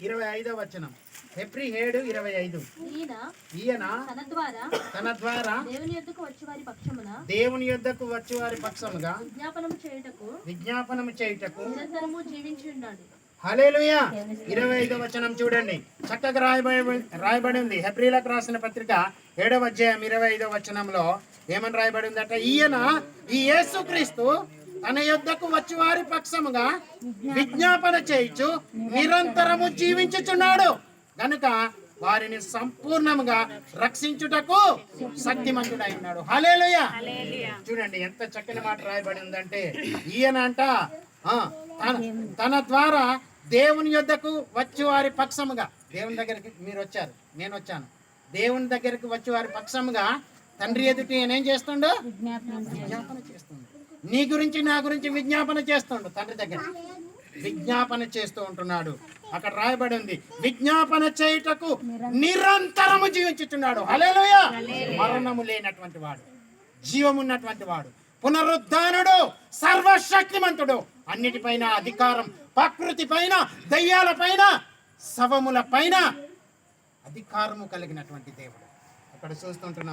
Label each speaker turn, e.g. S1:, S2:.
S1: ఇరవై ఐదో వచనం. ఏడు ఇరవై ఐదు.
S2: ఈయన
S1: ఈయన
S2: తన ద్వారా
S1: తన ద్వారా
S2: దేవుని యొద్దకు వచ్చి వారి పక్షమున
S1: దేవుని యొద్దకు వచ్చి వారి పక్షముగా
S2: విజ్ఞాపనము చేయుటకు
S1: విజ్ఞాపనము చేయుటకు
S2: నిరంతరము జీవించి ఉన్నాడు
S1: హలేలుయా ఇరవై ఐదో వచనం చూడండి. చక్కగా రాయబడి రాయబడి ఉంది హెబ్రిలకు రాసిన పత్రిక ఏడవ అధ్యాయం ఇరవై ఐదో వచనంలో ఏమని రాయబడి ఉందట ఈయన ఈ యేసుక్రీస్తు తన యొద్దకు వచ్చి వారి పక్షముగా విజ్ఞాపన చేయించు నిరంతరము జీవించుచున్నాడు. గనుక వారిని సంపూర్ణముగా రక్షించుటకు శక్తిమంతుడై ఉన్నాడు. హలేలుయ చూడండి ఎంత చక్కని మాట రాయబడి ఉందంటే ఈయన అంట ఆ, తన తన ద్వారా దేవుని యొద్దకు వచ్చి వారి పక్షముగా దేవుని దగ్గరికి మీరు వచ్చారు నేను వచ్చాను. దేవుని దగ్గరికి వచ్చి వారి పక్షముగా తండ్రి ఎదుటి నేనేం చేస్తుండో. విజ్ఞాపన చేస్తుండు. నీ గురించి నా గురించి విజ్ఞాపన చేస్తుండు తండ్రి దగ్గర. విజ్ఞాపన చేస్తూ ఉంటున్నాడు. అక్కడ రాయబడి ఉంది విజ్ఞాపన చేయుటకు నిరంతరము జీవించుచున్నాడు. హల్లెలూయ! మరణము లేనటువంటి వాడు జీవమున్నటువంటి వాడు పునరుద్ధానుడు సర్వశక్తిమంతుడు. అన్నిటిపైన అధికారం ప్రకృతి పైన దయ్యాల పైన శవముల పైన అధికారము కలిగినటువంటి దేవుడు. అక్కడ చూస్తుంటున్నాం